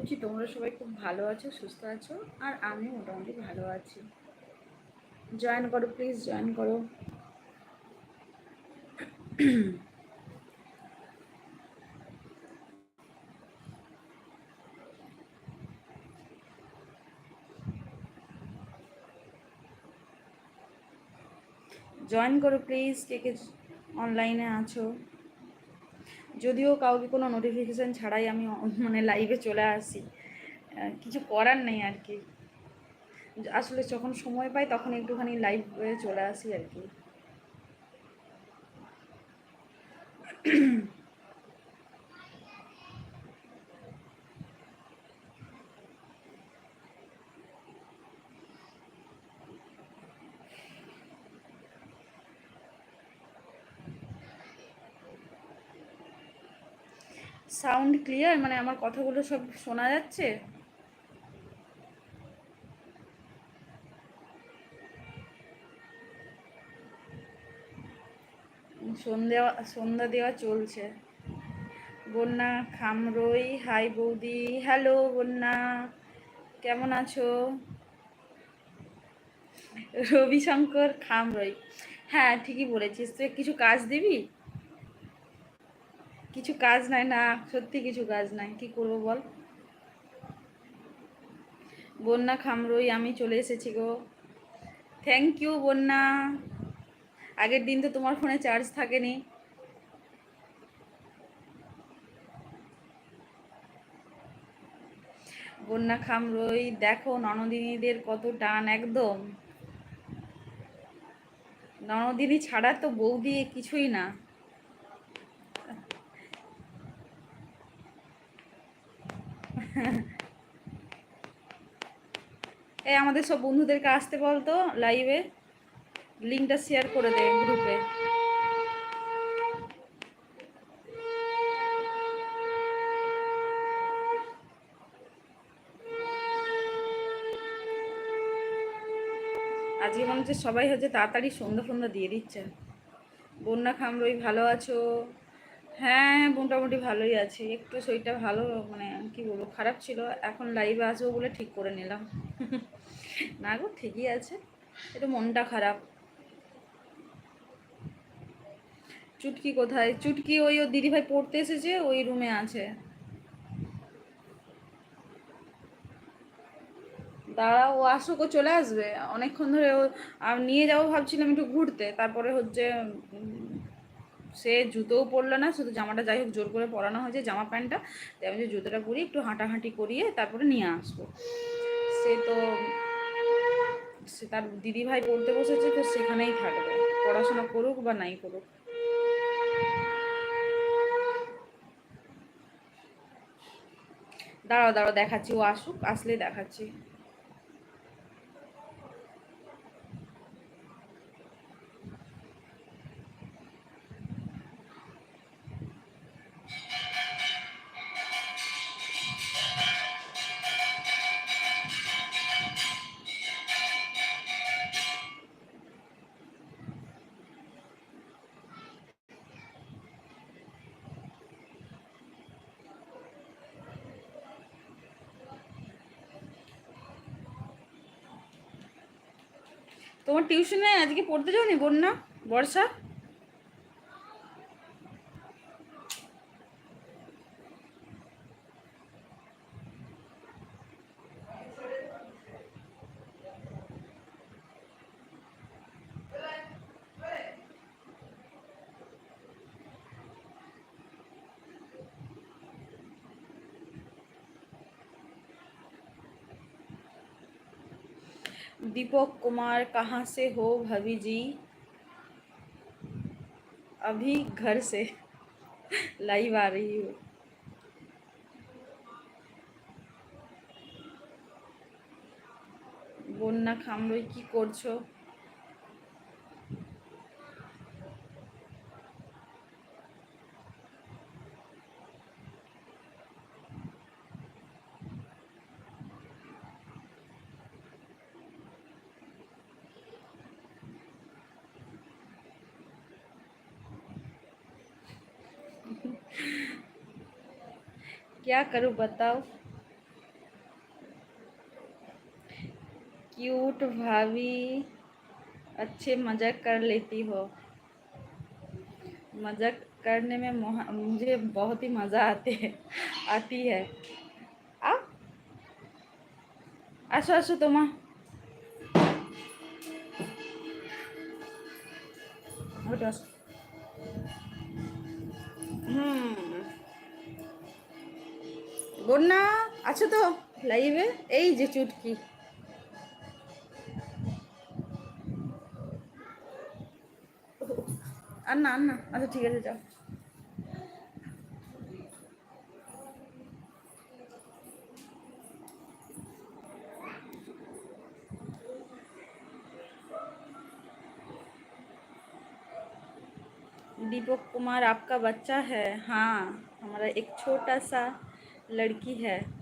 করছি, তোমরা সবাই খুব ভালো আছো, সুস্থ আছো, আর আমি মোটামুটি ভালো আছি। জয়েন করো প্লিজ জয়েন করো। জয়েন করো প্লিজ কে কে অনলাইনে আছো। যদিও কাউকে কোনো নোটিফিকেশান ছাড়াই আমি মানে লাইভে চলে আসি। কিছু করার নেই আর কি। আসলে যখন সময় পাই তখন একটুখানি লাইভে চলে আসি আর কি। সাউন্ড ক্লিয়ার মানে আমার কথাগুলো সব শোনা যাচ্ছে? সন্ধ্যা সন্ধ্যা দেওয়া চলছে। বন্যা, খামরই, হাই বৌদি, হ্যালো বন্যা, কেমন আছো? রবিশঙ্কর খামরই। হ্যাঁ ঠিকই বলেছিস। তুই কিছু কাজ দিবি? কিছু কাজ নাই, না, সত্যি কিছু কাজ নাই। কি করব বল? বন্যা খামরই, আমি চলে এসেছি গো। থ্যাংক ইউ বন্যা। আগের দিন তো তোমার ফোনে চার্জ থাকেনি। বন্যা খামরই, দেখো ননদিনীদের কত টান, একদম। ননদিনী ছাড়া তো বৌদি কিছুই না। এই আমাদের সব বন্ধুদেরকে আসতে বলতো লাইভে লিঙ্কটা শেয়ার করে দে গ্রুপে আজকে মনে হচ্ছে সবাই হচ্ছে তাড়াতাড়ি সন্ধ্যা ফন্ধ্যা দিয়ে দিচ্ছে। বন্যা খামরই ভালো আছো। হ্যাঁ মোটামুটি ভালোই আছি। একটু শরীরটা ভালো মানে কি বলব, খারাপ ছিল। এখন লাইভে আসব বলে ঠিক করে নিলাম। না গো, ঠিকই আছে। একটু মনটা খারাপ। চুটকি কোথায়? চুটকি ওই ওর দিদিভাই পড়তে এসেছে, ওই রুমে আছে। দাঁড়া, ও আসুক, ও চলে আসবে। অনেকক্ষণ ধরে ও নিয়ে যাব ভাবছিলাম একটু ঘুরতে। তারপরে হচ্ছে সে জুতোও পরলো না, শুধু জামাটা যাই হোক জোর করে পরানো হয়েছে, জামা প্যান্টটা। তাই আমি জুতোটা পরিয়ে একটু হাঁটাহাঁটি করিয়ে তারপরে নিয়ে আসব। সে তো, সে তার দিদিভাই পড়তে বসেছে, তো সেখানেই থাকবে। পড়াশোনা করুক বা নাই করুক। দাঁড়াও দাঁড়াও, দেখাচ্ছি, ও আসুক আসলেই দেখাচ্ছি। তোমার টিউশনে আজকে পড়তে যাওনি বন্যা বর্ষা? दीपक कुमार कहाँ से हो भाभी जी अभी घर से लाइव आ रही हूँ বন্যা খামরই কি করছো क्या करूँ बताओ? क्यूट भाभी, अच्छे मज़ाक कर लेती हो। मज़ाक करने में मुझे बहुत ही मज़ा आते है, आती है। आसो आसो तुम्हारा What? বন্যা আছো তো লাইভে এই যে চুটকি আর না আর না আচ্ছা ঠিক আছে যাও दीपक कुमार आपका बच्चा है हाँ हमारा एक छोटा सा लड़की है।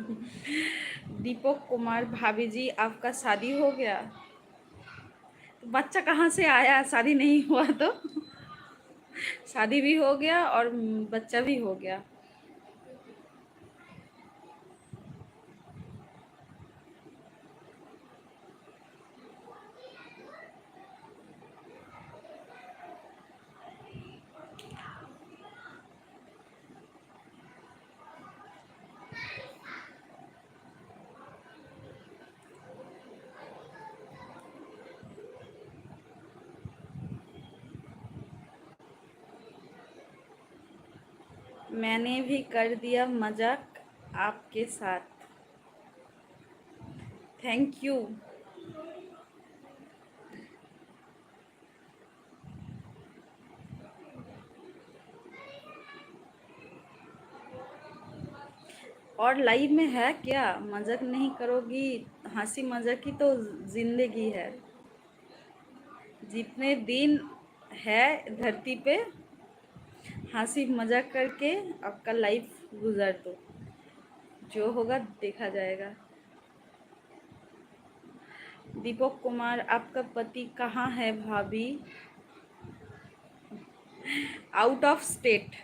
दीपक कुमार भाभी जी आपका शादी हो गया। तो बच्चा कहाँ से आया? शादी नहीं हुआ तो। शादी भी हो गया और बच्चा भी हो गया। मैंने भी कर दिया मज़ाक आपके साथ। थैंक यू और लाइव में है क्या? मज़ाक नहीं करोगी? हँसी मज़ाक की तो ज़िंदगी है। जितने दिन है धरती पे हँसी मज़ाक करके आपका लाइफ गुजार दो। जो होगा देखा जाएगा। दीपक कुमार, आपका पति कहाँ है भाभी? आउट ऑफ़ स्टेट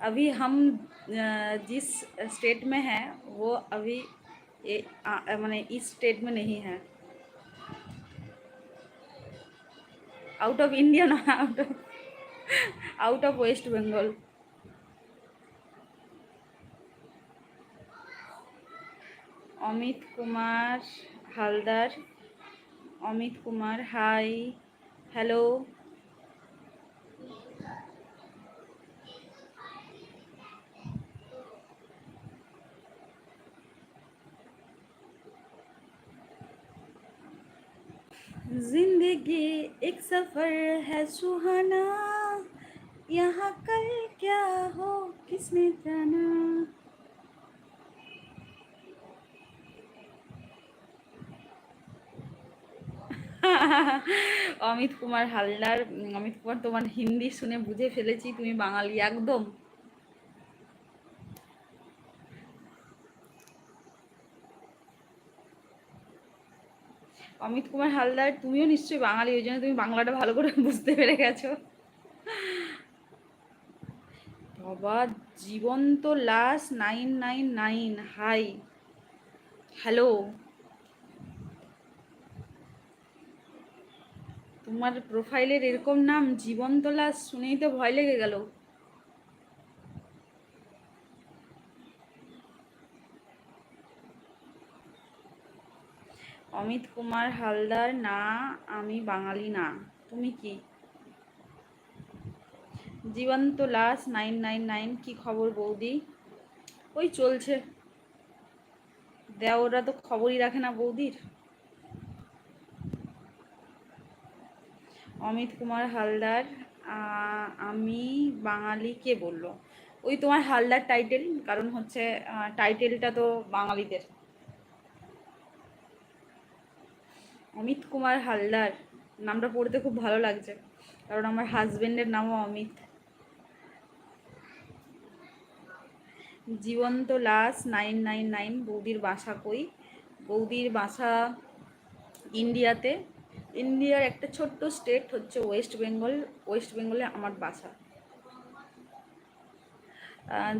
अभी हम जिस स्टेट में हैं, वो अभी माने इस स्टेट में नहीं है। आउट ऑफ़ इंडिया ना out of out of West Bengal Amit Kumar Haldar Amit Kumar hi hello जिंदगी एक सफर है सुहाना यहाँ कल क्या हो किसने जाना অমিত কুমার হালদার উম, অমিত কুমার তোমার হিন্দি শুনে বুঝে ফেলেছি তুমি বাঙালি একদম অমিত কুমার হালদার তুমিও নিশ্চয়ই বাঙালি ওই জন্য তুমি বাংলাটা ভালো করে বুঝতে পেরে গেছো বাবা, জীবন্ত লাশ nine nine nine, hi. Hello. তোমার প্রোফাইলের এরকম নাম, জীবন্ত লাশ শুনেই তো ভয় লেগে গেল। অমিত কুমার হালদার, না, আমি বাঙালি না। তুমি কি? জীবন্ত লাশ নাইন নাইন নাইন, কি খবর বৌদি? ওই চলছে। দেওরা তো খবরই রাখে না বৌদির। অমিত কুমার হালদার আমি বাঙালি কে বলল। ওই তোমার হালদার টাইটেল, কারণ হচ্ছে টাইটেলটা তো বাঙালিদের। অমিত কুমার হালদার, নামটা পড়তে খুব ভালো লাগছে, কারণ আমার হাজবেন্ডের নামও অমিত। জীবন্ত লাশ, নাইন নাইন নাইন, বৌদির বাসা কই? বৌদির বাসা ইন্ডিয়াতে। ইন্ডিয়ার একটা ছোট্ট স্টেট হচ্ছে ওয়েস্ট বেঙ্গল ওয়েস্ট বেঙ্গলে আমার বাসা।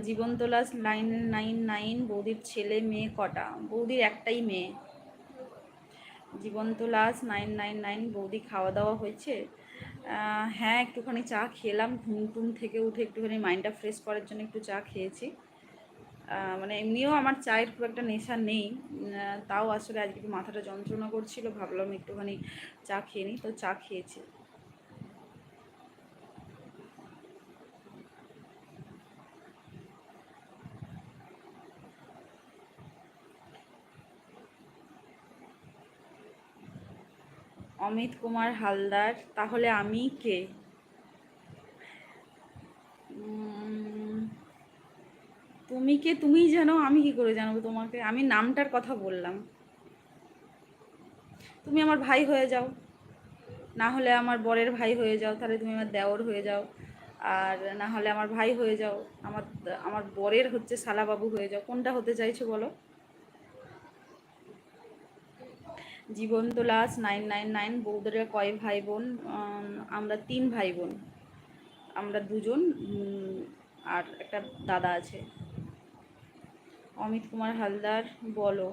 জীবন্ত লাশ, নাইন নাইন নাইন, বৌদির ছেলে, মেয়ে কটা? বৌদির একটাই মেয়ে। জীবন্ত লাশ, নাইন নাইন নাইন, বৌদি খাওয়া দাওয়া হয়েছে হ্যাঁ একটুখানি চা খেলাম, ঘুম টুম থেকে উঠে একটুখানি মাইন্ডটা ফ্রেশ করার জন্য একটু চা খেয়েছি। মানে এমনিও আমার চায়ের খুব একটা নেশা নেই তাও আসলে আজকে একটু মাথাটা যন্ত্রণা করছিল, ভাবলাম একটুখানি চা খেয়ে নিই, তো চা খেয়েছি। অমিত কুমার হালদার, তাহলে আমি কে? তুমি কে তুমিই জানো, আমি কি করে জানব তোমাকে? আমি নামটার কথা বললাম। তুমি আমার ভাই হয়ে যাও। না হলে আমার বরের ভাই হয়ে যাও, তাহলে তুমি আমার দেওর হয়ে যাও। আর না হলে আমার ভাই হয়ে যাও, আমার আমার বরের হচ্ছে শালাবাবু হয়ে যাও। কোনটা হতে চাইছো বলো? জীবন্ত লাশ নাইন নাইন নাইন বৌদের কয় ভাই বোন আমরা তিন ভাই বোন আমরা দুজন আর একটা দাদা আছে। অমিত কুমার হালদার, বলো।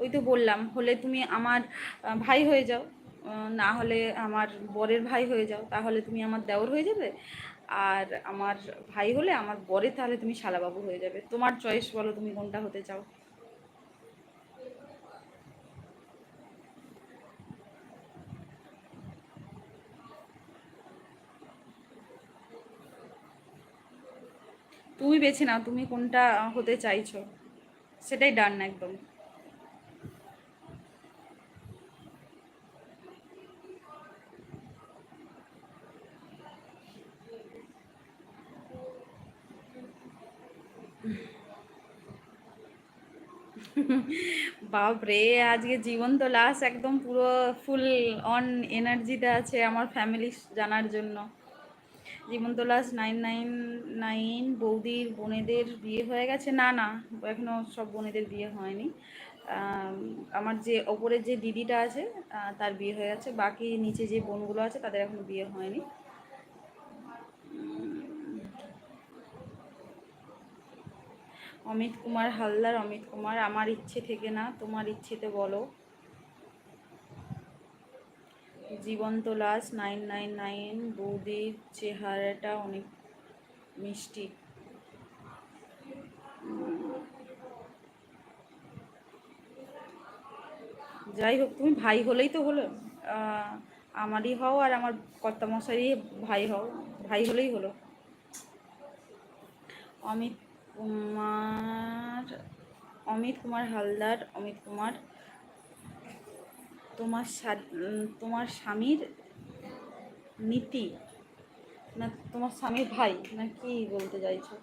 ওই তো বললাম, হলে তুমি আমার ভাই হয়ে যাও। না হলে আমার বরের ভাই হয়ে যাও, তাহলে তুমি আমার দেওর হয়ে যাবে। আর আমার ভাই হলে আমার বরে, তাহলে তুমি শালাবাবু হয়ে যাবে। তোমার চয়েস বলো, তুমি কোনটা হতে চাও। তুমি বেছে নাও, তুমি কোনটা হতে চাইছো। সেটাই ডান একদম। বাপরে, আজকে জীবন তো লাশ একদম পুরো ফুল অন এনার্জিতে আছে আমার ফ্যামিলি জানার জন্য। জীবন্ত লাশ নাইন নাইন নাইন বৌদির বোনেদের বিয়ে হয়ে গেছে। না না এখনও সব বোনেদের বিয়ে হয়নি। আমার যে ওপরের যে দিদিটা আছে তার বিয়ে হয়ে গেছে। বাকি নিচে যে বোনগুলো আছে, তাদের এখনও বিয়ে হয়নি। অমিত কুমার হালদার, অমিত কুমার, আমার ইচ্ছে থেকে না, তোমার ইচ্ছেতে বলো। জীবন্ত লাশ, নাইন নাইন নাইন, বৌদির চেহারাটা অনেক মিষ্টি। যাই হোক, তুমি ভাই হলেই তো হলো। আমারই হও আর আমার কর্তামশাই ভাই হও, ভাই হলেই হলো। অমিত কুমার অমিত কুমার হালদার, অমিত কুমার তোমার তোমার স্বামীর নীতি না তোমার স্বামীর ভাই না কি বলতে চাইছো?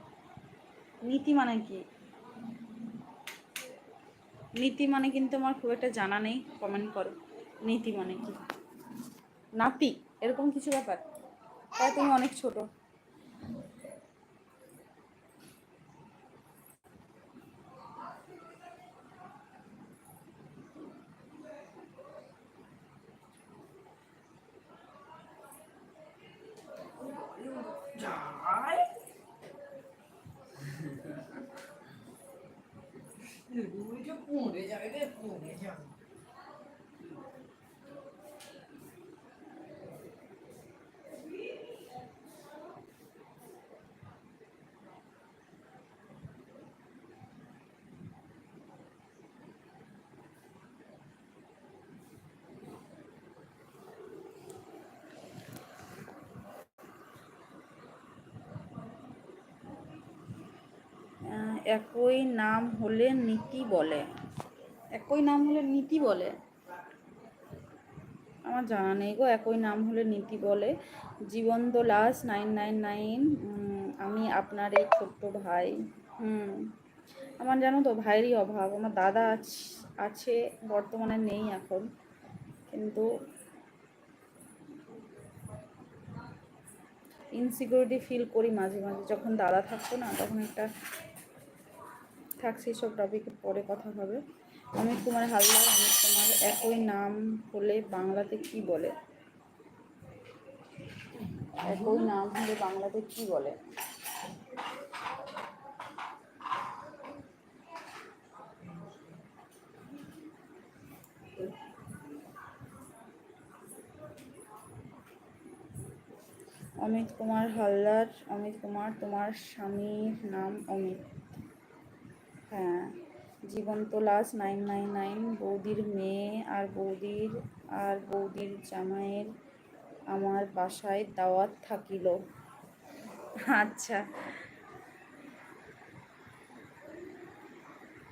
নীতি মানে কি? নীতি মানে কিন্তু আমার খুব একটা জানা নেই কমেন্ট করো। নীতি মানে কি? নাতি, এরকম কিছু ব্যাপার? তাই তুমি অনেক ছোট পড়ে যাবে রে পড়ে যাবে আহ, একই নাম হলে নীতি বলে। একই নাম হলে নীতি বলে? আমার জানা নেই গো একই নাম হলে নীতি বলে। জীবন্ত লাশ নাইন নাইন নাইন আমি আপনার এই ছোট্ট ভাই। হুম আমার জানো তো ভাইয়েরই অভাব। আমার দাদা আছে বর্তমানে নেই এখন। কিন্তু ইনসিকিউরিটি ফিল করি মাঝে মাঝে। যখন দাদা থাকতো না তখন একটা থাক সেই সব টপিকে পরে কথা হবে। অমিত কুমার হালদার, অমিত কুমার একই নাম হলে বাংলাতে কি বলে? একই নাম হলে বাংলাতে কি বলে? অমিত কুমার হালদার, অমিত কুমার, তোমার স্বামীর নাম অমিত। হ্যাঁ জীবন্ত লাশ নাইন নাইন নাইন, বৌদির মেয়ে আর বৌদির আর বৌদির জামাইয়ের আমার বাসায় দাওয়াত থাকিল। আচ্ছা।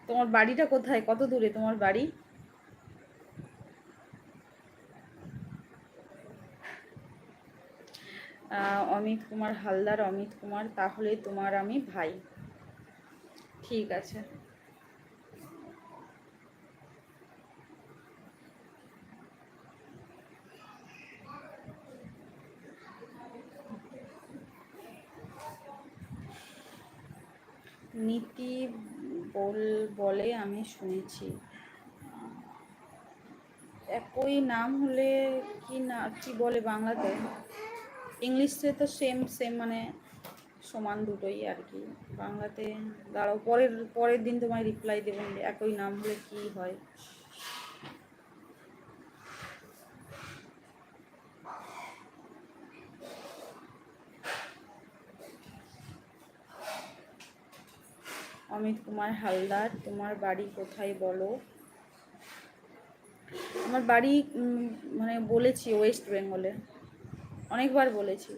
তোমার বাড়িটা কোথায়? কত দূরে তোমার বাড়ি? অমিত কুমার হালদার, অমিত কুমার, তাহলে তোমার আমি ভাই। ঠিক আছে। নীতি বল, বলে আমি শুনেছি। একই নাম হলে কি না, কি বলে বাংলাতে? ইংলিশে তো সেম সেম মানে সমান দুটোই আর কি। বাংলাতে দাঁড়াও, পরের পরের দিন তোমায় রিপ্লাই দেবেন একই নাম হলে কি হয়? অমিত কুমার হালদার, তোমার বাড়ি কোথায় বলো? আমার বাড়ি মানে বলেছি, ওয়েস্ট বেঙ্গলে। অনেকবার বলেছি।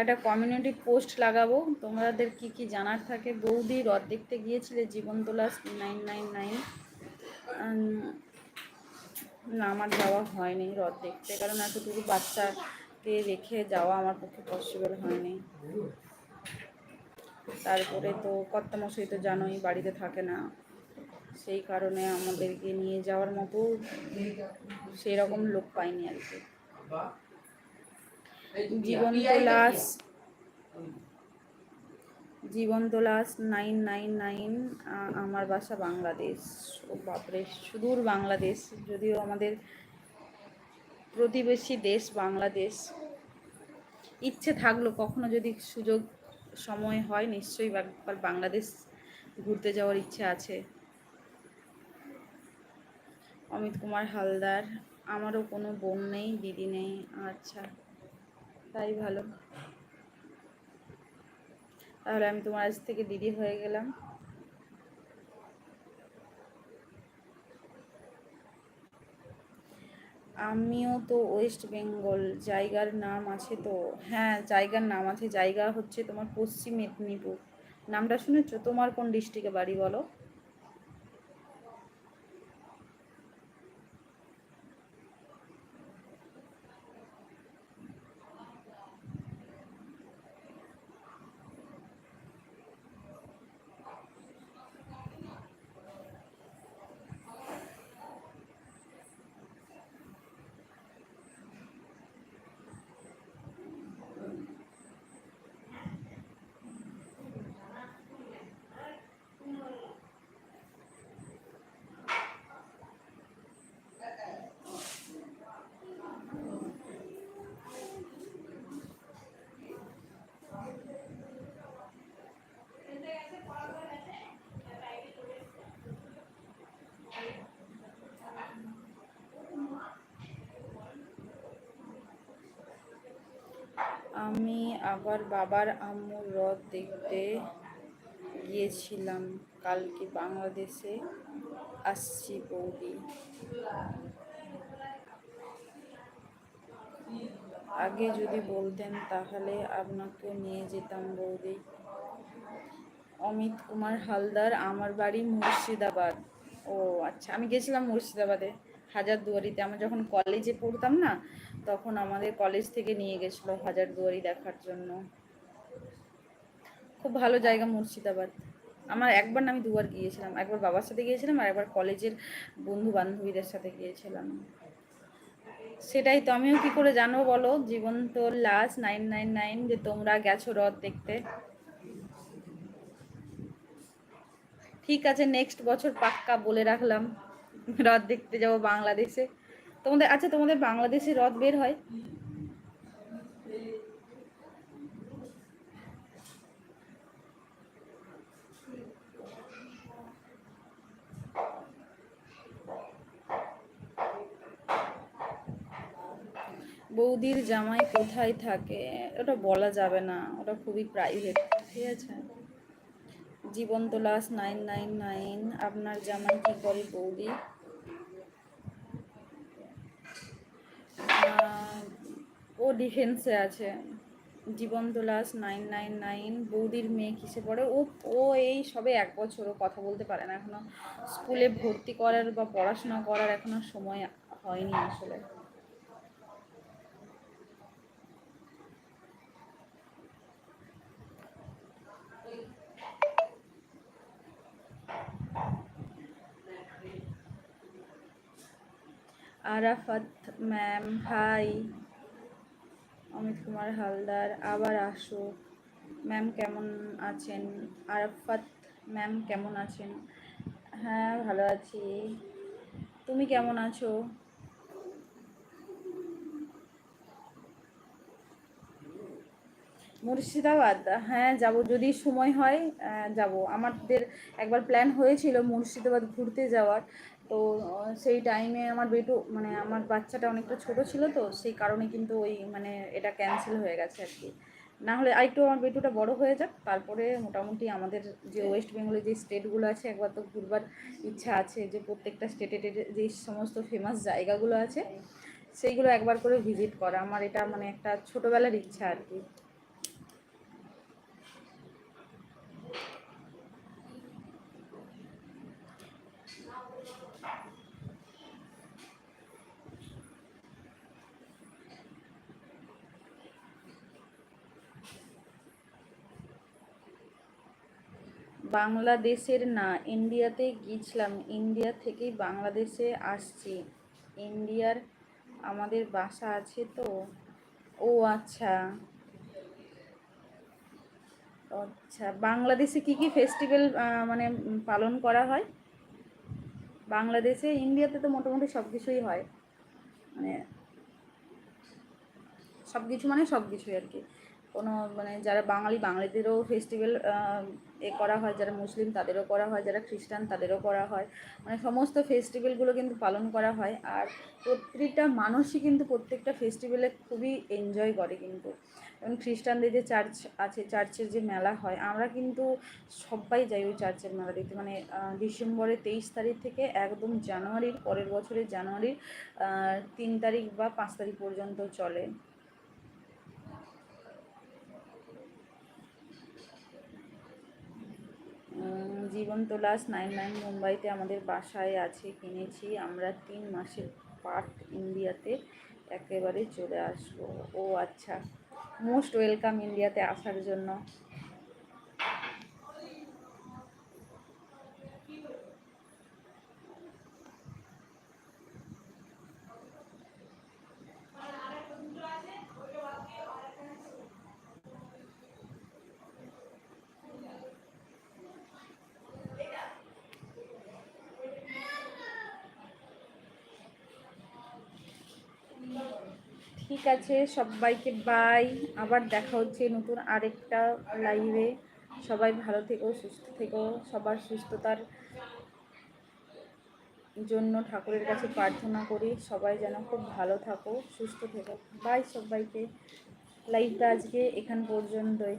একটা কমিউনিটি পোস্ট লাগাবো। তোমাদের কি কি জানার থাকে? বৌদি হ্রদ দেখতে গিয়েছিলে, জীবন জীবনতলা নাইন নাইন নাইন না, আমার যাওয়া হয়নি হ্রদ দেখতে, কারণ এতটুকু বাচ্চাকে রেখে যাওয়া আমার পক্ষে পসিবল হয়নি। তারপরে তো কর্তামশাই তো জানোই, বাড়িতে থাকে না। সেই কারণে আমাদেরকে নিয়ে যাওয়ার মতো সেই রকম লোক পাইনি আর কি। জীবন্ত লাশ জীবন্ত লাশ নাইন নাইন নাইন আমার বাসা বাংলাদেশ। ও বাপরে সুদূর বাংলাদেশ। যদিও আমাদের প্রতিবেশী দেশ বাংলাদেশ। ইচ্ছে থাকল কখনো যদি সুযোগ সময় হয় নিশ্চয়ই একবার বাংলাদেশ ঘুরতে যাওয়ার ইচ্ছে আছে। অমিত কুমার হালদার আমারও কোনো বোন নেই দিদি নেই আচ্ছা। তাই ভালো। তাহলে আমি তোমার আজ থেকে দিদি হয়ে গেলাম। আমিও তো ওয়েস্ট বেঙ্গল জায়গার নাম আছে তো। হ্যাঁ জায়গার নাম আছে। জায়গা হচ্ছে তোমার পশ্চিম মেদিনীপুর। নামটা শুনেছো? তোমার কোন ডিস্ট্রিক্টে বাড়ি বলো? আমি আবার বাবার আম্মুর হ্রদ দেখতে গিয়েছিলাম। কালকে বাংলাদেশে আসছি বৌদি। আগে যদি বলতেন তাহলে আপনাকে নিয়ে যেতাম বৌদি। অমিত কুমার হালদার, আমার বাড়ি মুর্শিদাবাদ। ও আচ্ছা আমি গেছিলাম মুর্শিদাবাদে হাজারদুয়ারিতে। আমরা যখন কলেজে পড়তাম না তখন আমাদের কলেজ থেকে নিয়ে গেছিল হাজারদুয়ারি দেখার জন্য। খুব ভালো জায়গা মুর্শিদাবাদ। আমার একবার না আমি দুবার গিয়েছিলাম। একবার বাবার সাথে গিয়েছিলাম আর একবার কলেজের বন্ধু বান্ধবীদের সাথে গিয়েছিলাম। সেটাই তো। আমিও কি করে জানব বলো? জীবন তো লাস্ট নাইন নাইন নাইন যে তোমরা গেছো রথ দেখতে। ঠিক আছে নেক্সট বছর পাক্কা বলে রাখলাম। রথ দেখতে যাব বাংলাদেশে। তোমাদের আচ্ছা তোমাদের বাংলাদেশে রথ বের হয়? বৌদির জামাই কোথায় থাকে? ওটা বলা যাবে না, ওটা খুবই প্রাইভেট ঠিক আছে? জীবন্ত লাস নাইন নাইন নাইন আপনার জামাই কি করে বৌদি? ও ডিফেন্সে আছে। জীবন লাস নাইন নাইন নাইন বৌদির মেয়ে কিসে পড়ে? ও ও এই সবে এক বছর, ও কথা বলতে পারে না এখনও। স্কুলে ভর্তি করার বা পড়াশোনা করার এখনও সময় হয়নি আসলে। আরাফাত ম্যাম, ভাই, অমিত কুমার হালদার, আবার আসো। ম্যাম কেমন আছেন? আরাফাত ম্যাম কেমন আছেন? হ্যাঁ ভালো আছি। তুমি কেমন আছো? মুর্শিদাবাদ? হ্যাঁ যাব। যদি সময় হয় যাব। আমাদের একবার প্ল্যান হয়েছিল মুর্শিদাবাদ ঘুরতে যাওয়ার। তো সেই টাইমে আমার বেটু মানে আমার বাচ্চাটা অনেকটা ছোট ছিল তো, সেই কারণে কিন্তু ওই মানে এটা ক্যান্সেল হয়ে গেছে আর কি। না হলে আরেকটু আমার বেটুটা বড় হয়ে যাক, তারপরে মোটামুটি আমাদের যে ওয়েস্ট বেঙ্গলে যে স্টেটগুলো আছে, একবার তো ঘুরবার ইচ্ছা আছে যে প্রত্যেকটা স্টেটে যে সমস্ত ফেমাস জায়গাগুলো আছে, সেইগুলো একবার করে ভিজিট করা। আমার এটা মানে একটা ছোটোবেলার ইচ্ছা আর কি। বাংলাদেশের না ইন্ডিয়াতে গিয়েছিলাম। ইন্ডিয়া থেকেই বাংলাদেশে আসছি। ইন্ডিয়ার আমাদের বাসা আছে তো। ও আচ্ছা। আচ্ছা বাংলাদেশে কি কি ফেস্টিভ্যাল মানে পালন করা হয়? বাংলাদেশে, ইন্ডিয়াতে তো মোটামুটি সব কিছুই হয়। মানে সব কিছু মানে সব কিছুই আর কি। কোনো মানে যারা বাঙালি, বাঙালিদেরও ফেস্টিভ্যাল এ করা হয়, যারা মুসলিম তাদেরও করা হয়, যারা খ্রিস্টান তাদেরও করা হয়। মানে সমস্ত ফেস্টিভ্যালগুলো কিন্তু পালন করা হয় আর প্রত্যেকটা মানুষই কিন্তু প্রত্যেকটা ফেস্টিভ্যালে খুবই এনজয় করে কিন্তু। এবং খ্রিস্টানদের যে চার্চ আছে চার্চের যে মেলা হয়, আমরা কিন্তু সবাই যাই ওই চার্চের মেলা দেখতে। মানে ডিসেম্বরের তেইশ তারিখ থেকে একদম জানুয়ারির পরের বছরের জানুয়ারির তিন তারিখ বা পাঁচ তারিখ পর্যন্ত চলে। উম, তোলাস নাইন নাইন মুম্বাইতে আমাদের বাসায় আছে কিনেছি। আমরা তিন মাসের পার্ট ইন্ডিয়াতে একেবারে চলে আসব। ও আচ্ছা মোস্ট ওয়েলকাম ইন্ডিয়াতে আসার জন্য। ঠিক আছে, সবাইকে বাই আবার দেখা হচ্ছে নতুন আরেকটা লাইভে সবাই ভালো থেকো, সুস্থ থেকো। সবার সুস্থতার জন্য ঠাকুরের কাছে প্রার্থনা করি, সবাই যেন খুব ভালো থাকো, সুস্থ থেকো। বাই সবাইকে। লাইভটা আজকে এখান পর্যন্তই।